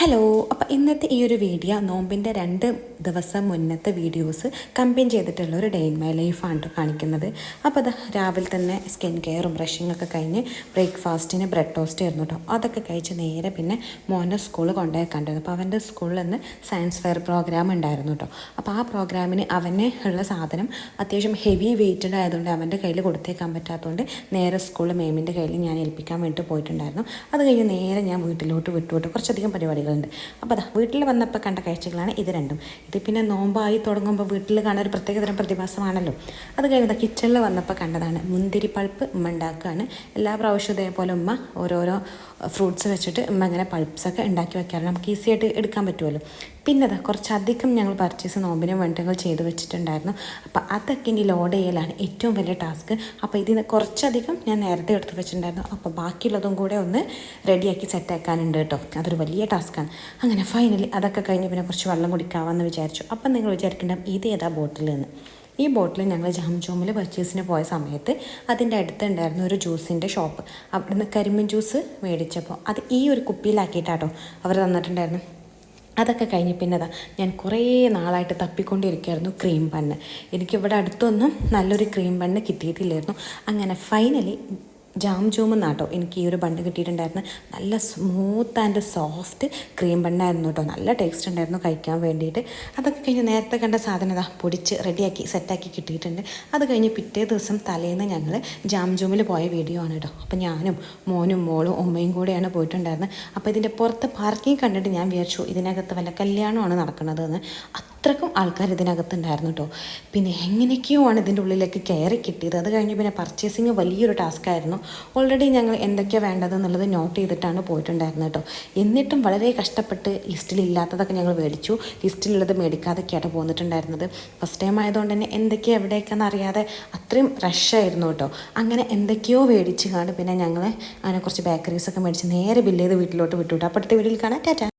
Hello അപ്പോൾ ഇന്നത്തെ ഈ ഒരു വീഡിയോ നോമ്പിന്റെ രണ്ട് ദിവസം മുന്നത്തെ വീഡിയോസ് കമ്പയിൻ ചെയ്തിട്ടുള്ള ഒരു ഡേ ഇൻ മൈ ലൈഫാണ് കാണിക്കുന്നത്. അപ്പോൾ അത് രാവിലെ തന്നെ സ്കിൻ കെയറും ബ്രഷിങ്ങൊക്കെ കഴിഞ്ഞ് ബ്രേക്ക്ഫാസ്റ്റിന് ബ്രെഡ് ടോസ്റ്റ് ആയിരുന്നു കേട്ടോ അതൊക്കെ കഴിച്ച് നേരെ പിന്നെ മോനെ സ്കൂളിൽ കൊണ്ടുപോയി അപ്പോൾ അവന്റെ സ്കൂളിൽ നിന്ന് സയൻസ് ഫെയർ പ്രോഗ്രാം ഉണ്ടായിരുന്നു കേട്ടോ അപ്പോൾ ആ പ്രോഗ്രാമിന് അവന് ഉള്ള സാധനം അത്യാവശ്യം ഹെവി വെയ്റ്റഡ് ആയതുകൊണ്ട് അവന്റെ കയ്യിൽ കൊടുത്തേക്കാൻ പറ്റാത്തതുകൊണ്ട് നേരെ സ്കൂളിൽ മേമിന്റെ കയ്യിൽ ഞാൻ ഏൽപ്പിക്കാൻ വേണ്ടി പോയിട്ടുണ്ടായിരുന്നു. അത് കഴിഞ്ഞ് നേരെ ഞാൻ വീട്ടിലോട്ട് വിട്ടുവിട്ട് കുറച്ചധികം പരിപാടികളുണ്ട് അപ്പോൾ അതാ വീട്ടിൽ വന്നപ്പോൾ കണ്ട കാഴ്ചകളാണ് ഇത് രണ്ടും. ഇത് പിന്നെ നോമ്പായി തുടങ്ങുമ്പോൾ വീട്ടിൽ കാണാൻ ഒരു പ്രത്യേകതരം പ്രതിഭാസമാണല്ലോ. അത് കഴിഞ്ഞാൽ കിച്ചണിൽ വന്നപ്പോൾ കണ്ടതാണ് മുന്തിരി പൾപ്പ് ഉമ്മ ഉണ്ടാക്കുകയാണ് എല്ലാ പ്രാവശ്യവും ഇതേപോലെ ഉമ്മ ഓരോരോ ഫ്രൂട്ട്സ് വെച്ചിട്ട് ഉമ്മ ഇങ്ങനെ പൾപ്സൊക്കെ ഉണ്ടാക്കി വെക്കാറുണ്ട് നമുക്ക് ഈസി ആയിട്ട് എടുക്കാൻ പറ്റുമല്ലോ പിന്നെ അതാ കുറച്ചധികം ഞങ്ങൾ പർച്ചേസ് നോമ്പിന് വേണ്ടി ഞങ്ങൾ ചെയ്ത് വെച്ചിട്ടുണ്ടായിരുന്നു. അപ്പോൾ അതൊക്കെ ഇനി ലോഡ് ചെയ്യലാണ് ഏറ്റവും വലിയ ടാസ്ക് അപ്പോൾ ഇതിന് കുറച്ചധികം ഞാൻ നേരത്തെ എടുത്ത് വെച്ചിട്ടുണ്ടായിരുന്നു. അപ്പോൾ ബാക്കിയുള്ളതും കൂടെ ഒന്ന് റെഡിയാക്കി സെറ്റാക്കാനുണ്ട് കേട്ടോ. അതൊരു വലിയ ടാസ്ക്കാണ് അങ്ങനെ ഫൈനലി അതൊക്കെ കഴിഞ്ഞ് പിന്നെ കുറച്ച് വെള്ളം കുടിക്കാമെന്ന് വിചാരിച്ചു. അപ്പം നിങ്ങൾ വിചാരിക്കേണ്ട ഇത് ഏതാ ബോട്ടിൽ നിന്ന് ഈ ബോട്ടിൽ ഞങ്ങൾ ജാംജോമിൽ പർച്ചേസിന് പോയ സമയത്ത് അതിന്റെ അടുത്തുണ്ടായിരുന്നു ഒരു ജ്യൂസിന്റെ ഷോപ്പ് അവിടുന്ന് കരിമ്പിൻ ജ്യൂസ് മേടിച്ചപ്പോൾ അത് ഈ ഒരു കുപ്പിയിലാക്കിയിട്ടാട്ടോ അവർ തന്നിട്ടുണ്ടായിരുന്നു. അതൊക്കെ കഴിഞ്ഞ് പിന്നെ അതാ ഞാൻ കുറേ നാളായിട്ട് തപ്പിക്കൊണ്ടിരിക്കുകയായിരുന്നു ക്രീം ബണ്ണ് എനിക്കിവിടെ അടുത്തൊന്നും നല്ലൊരു ക്രീം ബണ്ണ് കിട്ടിയിട്ടില്ലായിരുന്നു. അങ്ങനെ ഫൈനലി ജാം ജൂമെന്നാട്ടോ എനിക്ക് ഈ ഒരു ബണ്ണ് കിട്ടിയിട്ടുണ്ടായിരുന്നു. നല്ല സ്മൂത്ത് ആൻഡ് സോഫ്റ്റ് ക്രീം ബണ്ണായിരുന്നു കേട്ടോ നല്ല ടേസ്റ്റ് ഉണ്ടായിരുന്നു കഴിക്കാൻ വേണ്ടിയിട്ട്. അതൊക്കെ കഴിഞ്ഞ് നേരത്തെ കണ്ട സാധനം ഇതാ പൊടിച്ച് റെഡിയാക്കി സെറ്റാക്കി കിട്ടിയിട്ടുണ്ട്. അത് കഴിഞ്ഞ് പിറ്റേ ദിവസം തലേന്ന് ഞങ്ങൾ ജാം ജൂമിൽ പോയ വീഡിയോ ആണ് കേട്ടോ അപ്പോൾ ഞാനും മോനും മോളും ഉമ്മയും കൂടെയാണ് പോയിട്ടുണ്ടായിരുന്നത്. അപ്പോൾ ഇതിന്റെ പുറത്ത് പാർക്കിംഗ് കണ്ടിട്ട് ഞാൻ വിചാരിച്ചു ഇതിനകത്ത് വല്ല കല്യാണമാണ് നടക്കുന്നത് എന്ന് അത്രക്കും ആൾക്കാർ ഇതിനകത്തുണ്ടായിരുന്നു കേട്ടോ പിന്നെ എങ്ങനെയൊക്കെയോ ആണ് ഇതിന്റെ ഉള്ളിലേക്ക് കയറി കിട്ടിയത്? അത് കഴിഞ്ഞ് പിന്നെ പർച്ചേസിങ് വലിയൊരു ടാസ്ക് ആയിരുന്നു. ഓൾറെഡി ഞങ്ങൾ എന്തൊക്കെയാണ് വേണ്ടതെന്നുള്ളത് നോട്ട് ചെയ്തിട്ടാണ് പോയിട്ടുണ്ടായിരുന്നത് കേട്ടോ എന്നിട്ടും വളരെ കഷ്ടപ്പെട്ട് ലിസ്റ്റിലില്ലാത്തതൊക്കെ ഞങ്ങൾ മേടിച്ചു. ലിസ്റ്റിലുള്ളത് മേടിക്കാതൊക്കെയാണ് പോന്നിട്ടുണ്ടായിരുന്നത്. ഫസ്റ്റ് ടൈം ആയതുകൊണ്ട് തന്നെ എന്തൊക്കെയാണ് എവിടെയൊക്കെയെന്ന് അറിയാതെ അത്രയും റഷായിരുന്നു കേട്ടോ അങ്ങനെ എന്തൊക്കെയോ മേടിച്ച് കാണും പിന്നെ ഞങ്ങൾ അങ്ങനെ കുറച്ച് ബേക്കറീസൊക്കെ മേടിച്ച് നേരെ ബില്ല് ചെയ്ത് വീട്ടിലോട്ട് വിട്ടു അപ്പോഴത്തെ വീട്ടിൽ കാണാൻ ടാറ്റ.